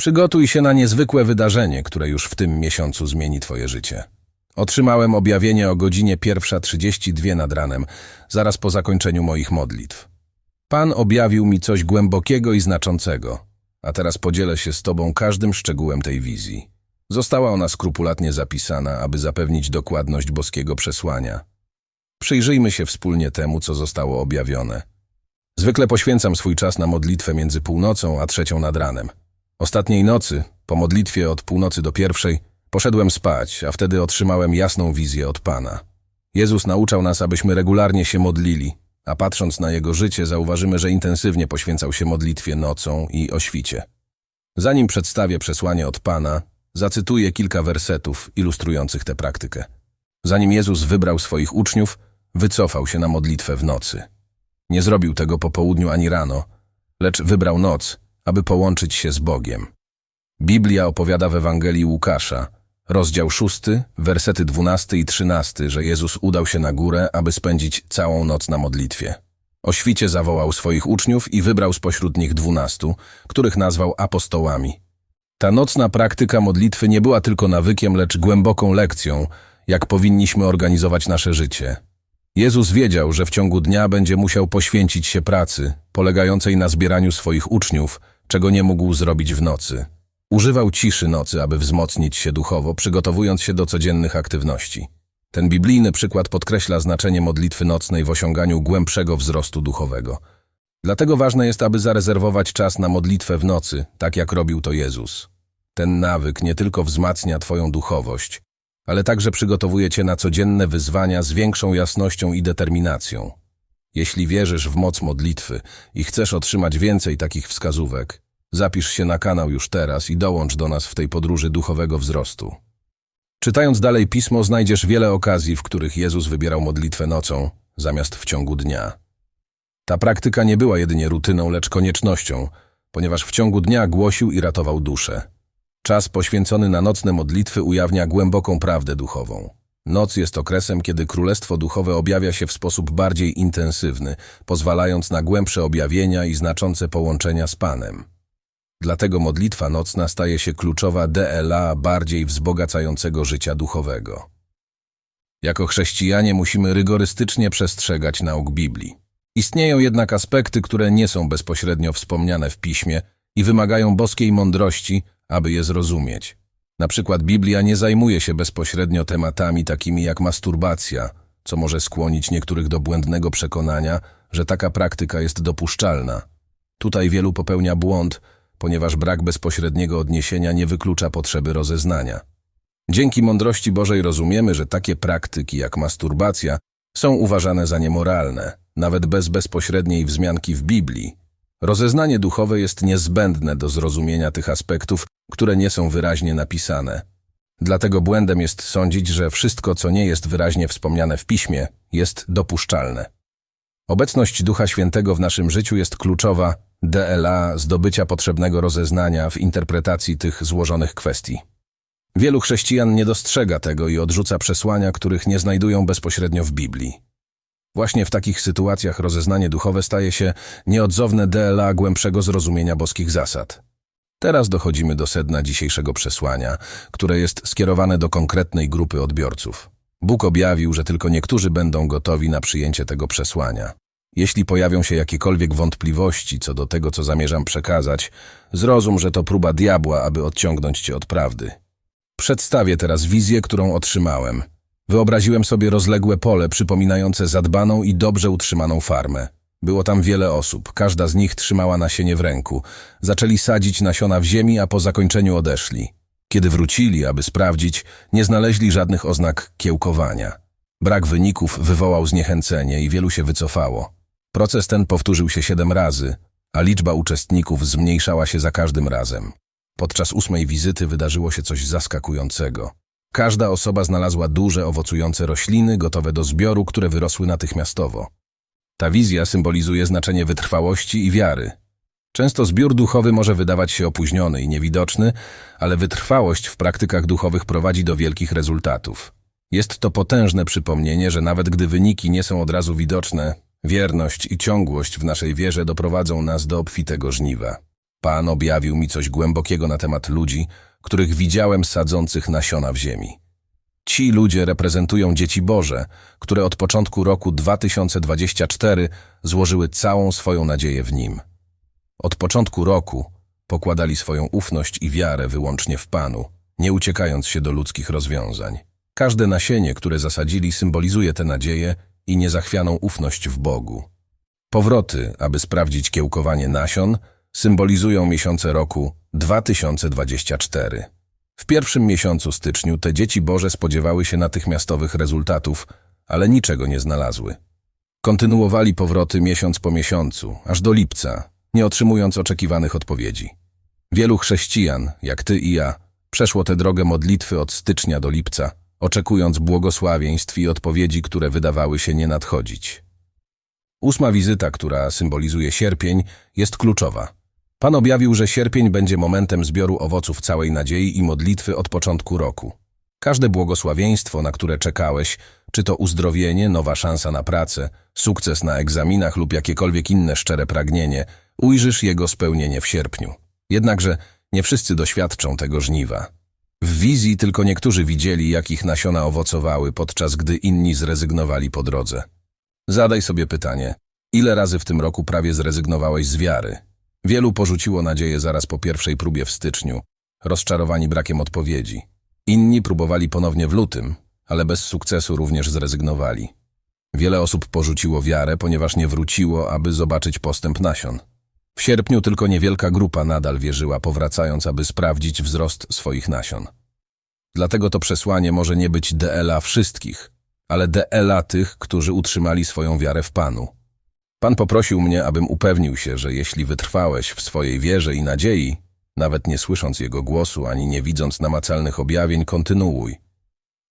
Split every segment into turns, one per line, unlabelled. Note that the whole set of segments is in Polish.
Przygotuj się na niezwykłe wydarzenie, które już w tym miesiącu zmieni Twoje życie. Otrzymałem objawienie o godzinie 1.32 nad ranem, zaraz po zakończeniu moich modlitw. Pan objawił mi coś głębokiego i znaczącego, a teraz podzielę się z Tobą każdym szczegółem tej wizji. Została ona skrupulatnie zapisana, aby zapewnić dokładność boskiego przesłania. Przyjrzyjmy się wspólnie temu, co zostało objawione. Zwykle poświęcam swój czas na modlitwę między północą a trzecią nad ranem. Ostatniej nocy, po modlitwie od północy do pierwszej, poszedłem spać, a wtedy otrzymałem jasną wizję od Pana. Jezus nauczał nas, abyśmy regularnie się modlili, a patrząc na Jego życie zauważymy, że intensywnie poświęcał się modlitwie nocą i o świcie. Zanim przedstawię przesłanie od Pana, zacytuję kilka wersetów ilustrujących tę praktykę. Zanim Jezus wybrał swoich uczniów, wycofał się na modlitwę w nocy. Nie zrobił tego po południu ani rano, lecz wybrał noc, aby połączyć się z Bogiem. Biblia opowiada w Ewangelii Łukasza, rozdział 6, wersety 12 i 13, że Jezus udał się na górę, aby spędzić całą noc na modlitwie. O świcie zawołał swoich uczniów i wybrał spośród nich dwunastu, których nazwał apostołami. Ta nocna praktyka modlitwy nie była tylko nawykiem, lecz głęboką lekcją, jak powinniśmy organizować nasze życie. Jezus wiedział, że w ciągu dnia będzie musiał poświęcić się pracy, polegającej na zbieraniu swoich uczniów, czego nie mógł zrobić w nocy. Używał ciszy nocy, aby wzmocnić się duchowo, przygotowując się do codziennych aktywności. Ten biblijny przykład podkreśla znaczenie modlitwy nocnej w osiąganiu głębszego wzrostu duchowego. Dlatego ważne jest, aby zarezerwować czas na modlitwę w nocy, tak jak robił to Jezus. Ten nawyk nie tylko wzmacnia Twoją duchowość, ale także przygotowuje Cię na codzienne wyzwania z większą jasnością i determinacją. Jeśli wierzysz w moc modlitwy i chcesz otrzymać więcej takich wskazówek, zapisz się na kanał już teraz i dołącz do nas w tej podróży duchowego wzrostu. Czytając dalej pismo, znajdziesz wiele okazji, w których Jezus wybierał modlitwę nocą, zamiast w ciągu dnia. Ta praktyka nie była jedynie rutyną, lecz koniecznością, ponieważ w ciągu dnia głosił i ratował duszę. Czas poświęcony na nocne modlitwy ujawnia głęboką prawdę duchową. Noc jest okresem, kiedy królestwo duchowe objawia się w sposób bardziej intensywny, pozwalając na głębsze objawienia i znaczące połączenia z Panem. Dlatego modlitwa nocna staje się kluczowa DLA bardziej wzbogacającego życia duchowego. Jako chrześcijanie musimy rygorystycznie przestrzegać nauk Biblii. Istnieją jednak aspekty, które nie są bezpośrednio wspomniane w piśmie i wymagają boskiej mądrości, aby je zrozumieć. Na przykład Biblia nie zajmuje się bezpośrednio tematami takimi jak masturbacja, co może skłonić niektórych do błędnego przekonania, że taka praktyka jest dopuszczalna. Tutaj wielu popełnia błąd, ponieważ brak bezpośredniego odniesienia nie wyklucza potrzeby rozeznania. Dzięki mądrości Bożej rozumiemy, że takie praktyki jak masturbacja są uważane za niemoralne, nawet bez bezpośredniej wzmianki w Biblii. Rozeznanie duchowe jest niezbędne do zrozumienia tych aspektów, które nie są wyraźnie napisane. Dlatego błędem jest sądzić, że wszystko, co nie jest wyraźnie wspomniane w piśmie, jest dopuszczalne. Obecność Ducha Świętego w naszym życiu jest kluczowa DLA zdobycia potrzebnego rozeznania w interpretacji tych złożonych kwestii. Wielu chrześcijan nie dostrzega tego i odrzuca przesłania, których nie znajdują bezpośrednio w Biblii. Właśnie w takich sytuacjach rozeznanie duchowe staje się nieodzowne DLA głębszego zrozumienia boskich zasad. Teraz dochodzimy do sedna dzisiejszego przesłania, które jest skierowane do konkretnej grupy odbiorców. Bóg objawił, że tylko niektórzy będą gotowi na przyjęcie tego przesłania. Jeśli pojawią się jakiekolwiek wątpliwości co do tego, co zamierzam przekazać, zrozum, że to próba diabła, aby odciągnąć cię od prawdy. Przedstawię teraz wizję, którą otrzymałem. Wyobraziłem sobie rozległe pole przypominające zadbaną i dobrze utrzymaną farmę. Było tam wiele osób, każda z nich trzymała nasienie w ręku. Zaczęli sadzić nasiona w ziemi, a po zakończeniu odeszli. Kiedy wrócili, aby sprawdzić, nie znaleźli żadnych oznak kiełkowania. Brak wyników wywołał zniechęcenie i wielu się wycofało. Proces ten powtórzył się siedem razy, a liczba uczestników zmniejszała się za każdym razem. Podczas ósmej wizyty wydarzyło się coś zaskakującego. Każda osoba znalazła duże, owocujące rośliny, gotowe do zbioru, które wyrosły natychmiastowo. Ta wizja symbolizuje znaczenie wytrwałości i wiary. Często zbiór duchowy może wydawać się opóźniony i niewidoczny, ale wytrwałość w praktykach duchowych prowadzi do wielkich rezultatów. Jest to potężne przypomnienie, że nawet gdy wyniki nie są od razu widoczne, wierność i ciągłość w naszej wierze doprowadzą nas do obfitego żniwa. Pan objawił mi coś głębokiego na temat ludzi, których widziałem sadzących nasiona w ziemi. Ci ludzie reprezentują dzieci Boże, które od początku roku 2024 złożyły całą swoją nadzieję w Nim. Od początku roku pokładali swoją ufność i wiarę wyłącznie w Panu, nie uciekając się do ludzkich rozwiązań. Każde nasienie, które zasadzili, symbolizuje tę nadzieję i niezachwianą ufność w Bogu. Powroty, aby sprawdzić kiełkowanie nasion, symbolizują miesiące roku 2024. W pierwszym miesiącu styczniu te dzieci Boże spodziewały się natychmiastowych rezultatów, ale niczego nie znalazły. Kontynuowali powroty miesiąc po miesiącu, aż do lipca, nie otrzymując oczekiwanych odpowiedzi. Wielu chrześcijan, jak ty i ja, przeszło tę drogę modlitwy od stycznia do lipca, oczekując błogosławieństw i odpowiedzi, które wydawały się nie nadchodzić. Ósma wizyta, która symbolizuje sierpień, jest kluczowa. Pan objawił, że sierpień będzie momentem zbioru owoców całej nadziei i modlitwy od początku roku. Każde błogosławieństwo, na które czekałeś, czy to uzdrowienie, nowa szansa na pracę, sukces na egzaminach lub jakiekolwiek inne szczere pragnienie, ujrzysz jego spełnienie w sierpniu. Jednakże nie wszyscy doświadczą tego żniwa. W wizji tylko niektórzy widzieli, jak ich nasiona owocowały, podczas gdy inni zrezygnowali po drodze. Zadaj sobie pytanie, ile razy w tym roku prawie zrezygnowałeś z wiary? Wielu porzuciło nadzieję zaraz po pierwszej próbie w styczniu, rozczarowani brakiem odpowiedzi. Inni próbowali ponownie w lutym, ale bez sukcesu również zrezygnowali. Wiele osób porzuciło wiarę, ponieważ nie wróciło, aby zobaczyć postęp nasion. W sierpniu tylko niewielka grupa nadal wierzyła, powracając, aby sprawdzić wzrost swoich nasion. Dlatego to przesłanie może nie być DLA wszystkich, ale DLA tych, którzy utrzymali swoją wiarę w Panu. Pan poprosił mnie, abym upewnił się, że jeśli wytrwałeś w swojej wierze i nadziei, nawet nie słysząc Jego głosu ani nie widząc namacalnych objawień, kontynuuj.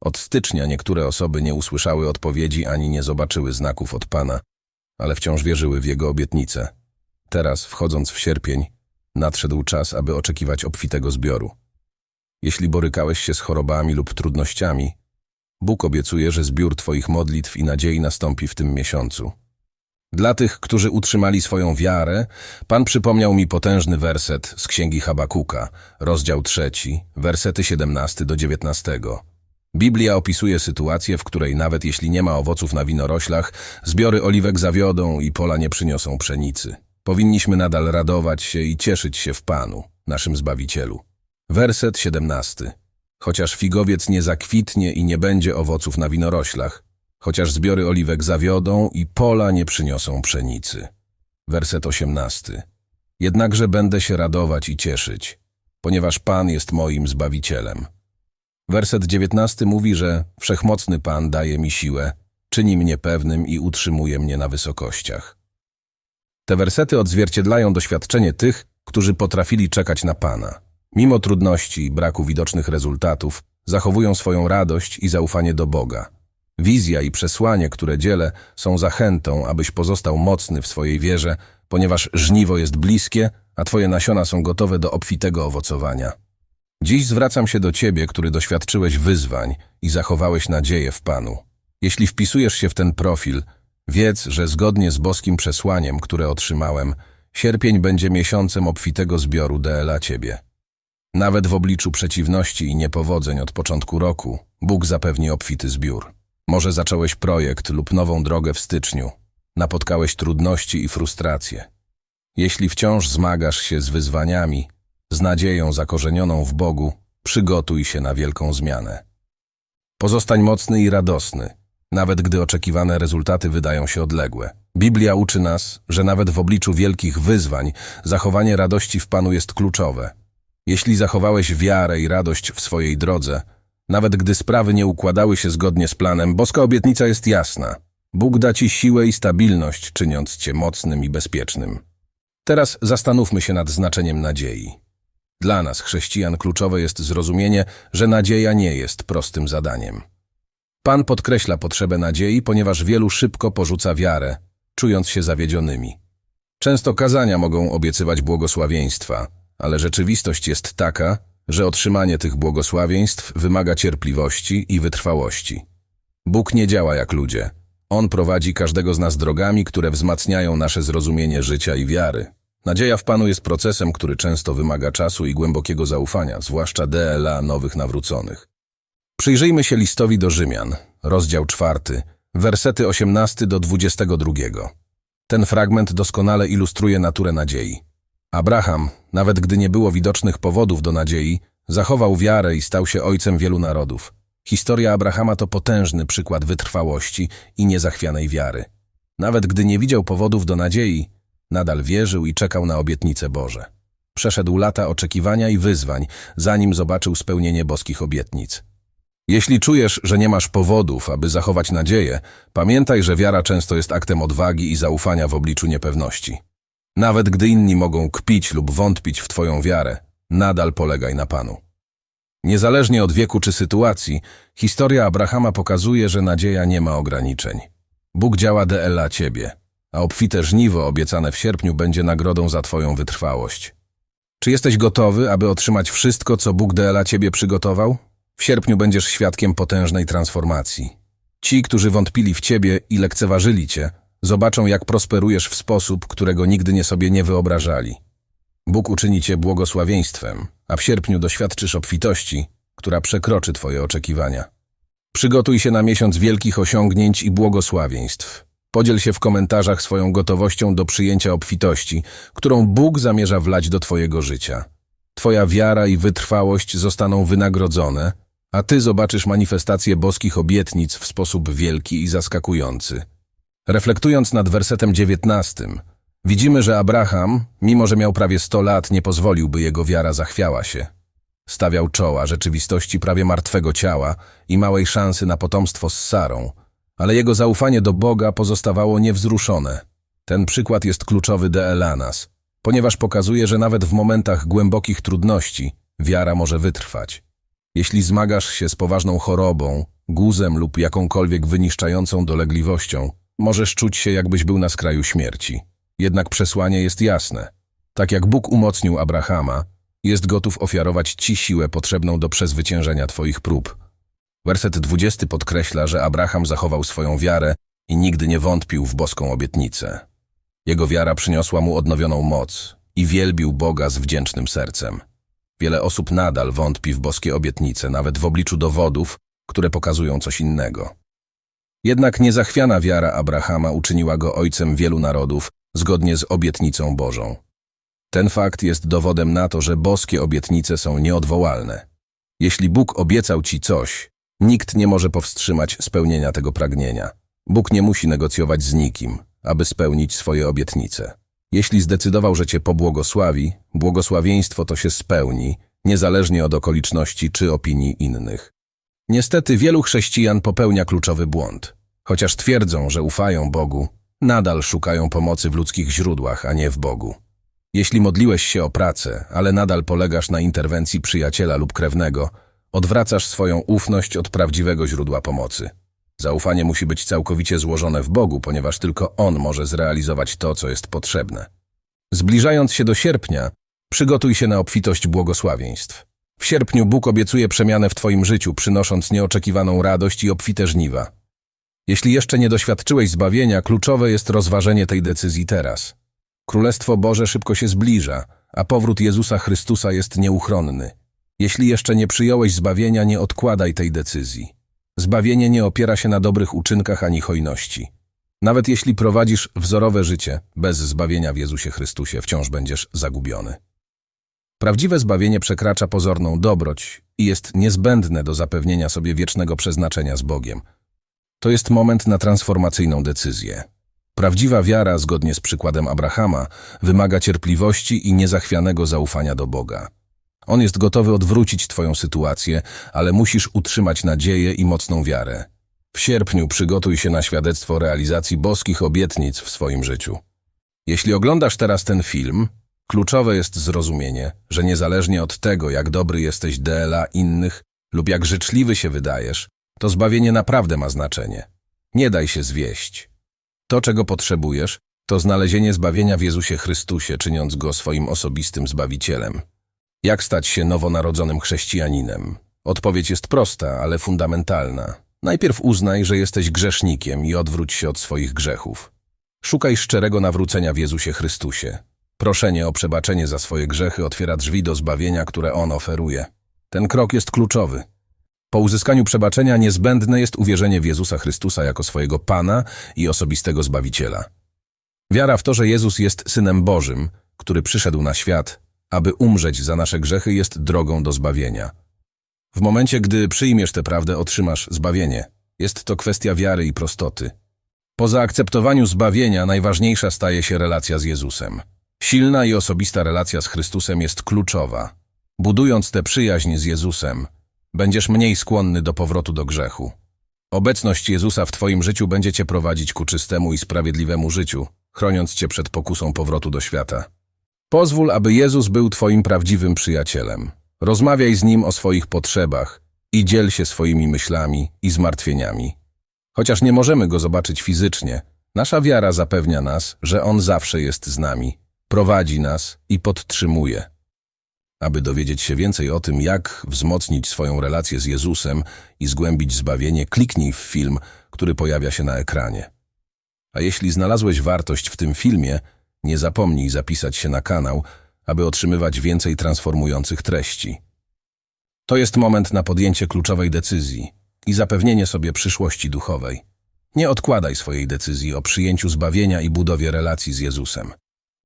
Od stycznia niektóre osoby nie usłyszały odpowiedzi ani nie zobaczyły znaków od Pana, ale wciąż wierzyły w Jego obietnice. Teraz, wchodząc w sierpień, nadszedł czas, aby oczekiwać obfitego zbioru. Jeśli borykałeś się z chorobami lub trudnościami, Bóg obiecuje, że zbiór Twoich modlitw i nadziei nastąpi w tym miesiącu. Dla tych, którzy utrzymali swoją wiarę, Pan przypomniał mi potężny werset z Księgi Habakuka, rozdział trzeci, wersety 17 do 19. Biblia opisuje sytuację, w której nawet jeśli nie ma owoców na winoroślach, zbiory oliwek zawiodą i pola nie przyniosą pszenicy. Powinniśmy nadal radować się i cieszyć się w Panu, naszym Zbawicielu. Werset 17. Chociaż figowiec nie zakwitnie i nie będzie owoców na winoroślach, chociaż zbiory oliwek zawiodą i pola nie przyniosą pszenicy. Werset 18. Jednakże będę się radować i cieszyć, ponieważ Pan jest moim Zbawicielem. Werset 19 mówi, że Wszechmocny Pan daje mi siłę, czyni mnie pewnym i utrzymuje mnie na wysokościach. Te wersety odzwierciedlają doświadczenie tych, którzy potrafili czekać na Pana. Mimo trudności i braku widocznych rezultatów, zachowują swoją radość i zaufanie do Boga. Wizja i przesłanie, które dzielę, są zachętą, abyś pozostał mocny w swojej wierze, ponieważ żniwo jest bliskie, a twoje nasiona są gotowe do obfitego owocowania. Dziś zwracam się do ciebie, który doświadczyłeś wyzwań i zachowałeś nadzieję w Panu. Jeśli wpisujesz się w ten profil, wiedz, że zgodnie z boskim przesłaniem, które otrzymałem, sierpień będzie miesiącem obfitego zbioru DLA ciebie. Nawet w obliczu przeciwności i niepowodzeń od początku roku, Bóg zapewni obfity zbiór. Może zacząłeś projekt lub nową drogę w styczniu, napotkałeś trudności i frustracje. Jeśli wciąż zmagasz się z wyzwaniami, z nadzieją zakorzenioną w Bogu, przygotuj się na wielką zmianę. Pozostań mocny i radosny, nawet gdy oczekiwane rezultaty wydają się odległe. Biblia uczy nas, że nawet w obliczu wielkich wyzwań zachowanie radości w Panu jest kluczowe. Jeśli zachowałeś wiarę i radość w swojej drodze, nawet gdy sprawy nie układały się zgodnie z planem, boska obietnica jest jasna. Bóg da ci siłę i stabilność, czyniąc cię mocnym i bezpiecznym. Teraz zastanówmy się nad znaczeniem nadziei. Dla nas, chrześcijan, kluczowe jest zrozumienie, że nadzieja nie jest prostym zadaniem. Pan podkreśla potrzebę nadziei, ponieważ wielu szybko porzuca wiarę, czując się zawiedzionymi. Często kazania mogą obiecywać błogosławieństwa, ale rzeczywistość jest taka, że otrzymanie tych błogosławieństw wymaga cierpliwości i wytrwałości. Bóg nie działa jak ludzie. On prowadzi każdego z nas drogami, które wzmacniają nasze zrozumienie życia i wiary. Nadzieja w Panu jest procesem, który często wymaga czasu i głębokiego zaufania, zwłaszcza DLA nowych nawróconych. Przyjrzyjmy się listowi do Rzymian, rozdział czwarty, wersety 18 do 22. Ten fragment doskonale ilustruje naturę nadziei. Abraham, nawet gdy nie było widocznych powodów do nadziei, zachował wiarę i stał się ojcem wielu narodów. Historia Abrahama to potężny przykład wytrwałości i niezachwianej wiary. Nawet gdy nie widział powodów do nadziei, nadal wierzył i czekał na obietnice Boże. Przeszedł lata oczekiwania i wyzwań, zanim zobaczył spełnienie boskich obietnic. Jeśli czujesz, że nie masz powodów, aby zachować nadzieję, pamiętaj, że wiara często jest aktem odwagi i zaufania w obliczu niepewności. Nawet gdy inni mogą kpić lub wątpić w Twoją wiarę, nadal polegaj na Panu. Niezależnie od wieku czy sytuacji, historia Abrahama pokazuje, że nadzieja nie ma ograniczeń. Bóg działa dla Ciebie, a obfite żniwo obiecane w sierpniu będzie nagrodą za Twoją wytrwałość. Czy jesteś gotowy, aby otrzymać wszystko, co Bóg dla Ciebie przygotował? W sierpniu będziesz świadkiem potężnej transformacji. Ci, którzy wątpili w Ciebie i lekceważyli Cię, zobaczą, jak prosperujesz w sposób, którego nigdy nie sobie nie wyobrażali. Bóg uczyni Cię błogosławieństwem, a w sierpniu doświadczysz obfitości, która przekroczy Twoje oczekiwania. Przygotuj się na miesiąc wielkich osiągnięć i błogosławieństw. Podziel się w komentarzach swoją gotowością do przyjęcia obfitości, którą Bóg zamierza wlać do Twojego życia. Twoja wiara i wytrwałość zostaną wynagrodzone, a Ty zobaczysz manifestację boskich obietnic w sposób wielki i zaskakujący. Reflektując nad wersetem 19, widzimy, że Abraham, mimo że miał prawie 100 lat, nie pozwolił, by jego wiara zachwiała się. Stawiał czoła rzeczywistości prawie martwego ciała i małej szansy na potomstwo z Sarą, ale jego zaufanie do Boga pozostawało niewzruszone. Ten przykład jest kluczowy dla nas, ponieważ pokazuje, że nawet w momentach głębokich trudności wiara może wytrwać. Jeśli zmagasz się z poważną chorobą, guzem lub jakąkolwiek wyniszczającą dolegliwością, możesz czuć się, jakbyś był na skraju śmierci. Jednak przesłanie jest jasne. Tak jak Bóg umocnił Abrahama, jest gotów ofiarować Ci siłę potrzebną do przezwyciężenia Twoich prób. Werset 20 podkreśla, że Abraham zachował swoją wiarę i nigdy nie wątpił w boską obietnicę. Jego wiara przyniosła mu odnowioną moc i wielbił Boga z wdzięcznym sercem. Wiele osób nadal wątpi w boskie obietnice, nawet w obliczu dowodów, które pokazują coś innego. Jednak niezachwiana wiara Abrahama uczyniła go ojcem wielu narodów, zgodnie z obietnicą Bożą. Ten fakt jest dowodem na to, że boskie obietnice są nieodwołalne. Jeśli Bóg obiecał ci coś, nikt nie może powstrzymać spełnienia tego pragnienia. Bóg nie musi negocjować z nikim, aby spełnić swoje obietnice. Jeśli zdecydował, że cię pobłogosławi, błogosławieństwo to się spełni, niezależnie od okoliczności czy opinii innych. Niestety wielu chrześcijan popełnia kluczowy błąd. Chociaż twierdzą, że ufają Bogu, nadal szukają pomocy w ludzkich źródłach, a nie w Bogu. Jeśli modliłeś się o pracę, ale nadal polegasz na interwencji przyjaciela lub krewnego, odwracasz swoją ufność od prawdziwego źródła pomocy. Zaufanie musi być całkowicie złożone w Bogu, ponieważ tylko On może zrealizować to, co jest potrzebne. Zbliżając się do sierpnia, przygotuj się na obfitość błogosławieństw. W sierpniu Bóg obiecuje przemianę w Twoim życiu, przynosząc nieoczekiwaną radość i obfite żniwa. Jeśli jeszcze nie doświadczyłeś zbawienia, kluczowe jest rozważenie tej decyzji teraz. Królestwo Boże szybko się zbliża, a powrót Jezusa Chrystusa jest nieuchronny. Jeśli jeszcze nie przyjąłeś zbawienia, nie odkładaj tej decyzji. Zbawienie nie opiera się na dobrych uczynkach ani hojności. Nawet jeśli prowadzisz wzorowe życie, bez zbawienia w Jezusie Chrystusie wciąż będziesz zagubiony. Prawdziwe zbawienie przekracza pozorną dobroć i jest niezbędne do zapewnienia sobie wiecznego przeznaczenia z Bogiem. To jest moment na transformacyjną decyzję. Prawdziwa wiara, zgodnie z przykładem Abrahama, wymaga cierpliwości i niezachwianego zaufania do Boga. On jest gotowy odwrócić Twoją sytuację, ale musisz utrzymać nadzieję i mocną wiarę. W sierpniu przygotuj się na świadectwo realizacji boskich obietnic w swoim życiu. Jeśli oglądasz teraz ten film, kluczowe jest zrozumienie, że niezależnie od tego, jak dobry jesteś dla innych lub jak życzliwy się wydajesz, to zbawienie naprawdę ma znaczenie. Nie daj się zwieść. To, czego potrzebujesz, to znalezienie zbawienia w Jezusie Chrystusie, czyniąc Go swoim osobistym Zbawicielem. Jak stać się nowonarodzonym chrześcijaninem? Odpowiedź jest prosta, ale fundamentalna. Najpierw uznaj, że jesteś grzesznikiem i odwróć się od swoich grzechów. Szukaj szczerego nawrócenia w Jezusie Chrystusie. Proszenie o przebaczenie za swoje grzechy otwiera drzwi do zbawienia, które On oferuje. Ten krok jest kluczowy. Po uzyskaniu przebaczenia niezbędne jest uwierzenie w Jezusa Chrystusa jako swojego Pana i osobistego Zbawiciela. Wiara w to, że Jezus jest Synem Bożym, który przyszedł na świat, aby umrzeć za nasze grzechy, jest drogą do zbawienia. W momencie, gdy przyjmiesz tę prawdę, otrzymasz zbawienie. Jest to kwestia wiary i prostoty. Po zaakceptowaniu zbawienia najważniejsza staje się relacja z Jezusem. Silna i osobista relacja z Chrystusem jest kluczowa. Budując tę przyjaźń z Jezusem, będziesz mniej skłonny do powrotu do grzechu. Obecność Jezusa w Twoim życiu będzie Cię prowadzić ku czystemu i sprawiedliwemu życiu, chroniąc Cię przed pokusą powrotu do świata. Pozwól, aby Jezus był Twoim prawdziwym przyjacielem. Rozmawiaj z Nim o swoich potrzebach i dziel się swoimi myślami i zmartwieniami. Chociaż nie możemy Go zobaczyć fizycznie, nasza wiara zapewnia nas, że On zawsze jest z nami, prowadzi nas i podtrzymuje. Aby dowiedzieć się więcej o tym, jak wzmocnić swoją relację z Jezusem i zgłębić zbawienie, kliknij w film, który pojawia się na ekranie. A jeśli znalazłeś wartość w tym filmie, nie zapomnij zapisać się na kanał, aby otrzymywać więcej transformujących treści. To jest moment na podjęcie kluczowej decyzji i zapewnienie sobie przyszłości duchowej. Nie odkładaj swojej decyzji o przyjęciu zbawienia i budowie relacji z Jezusem.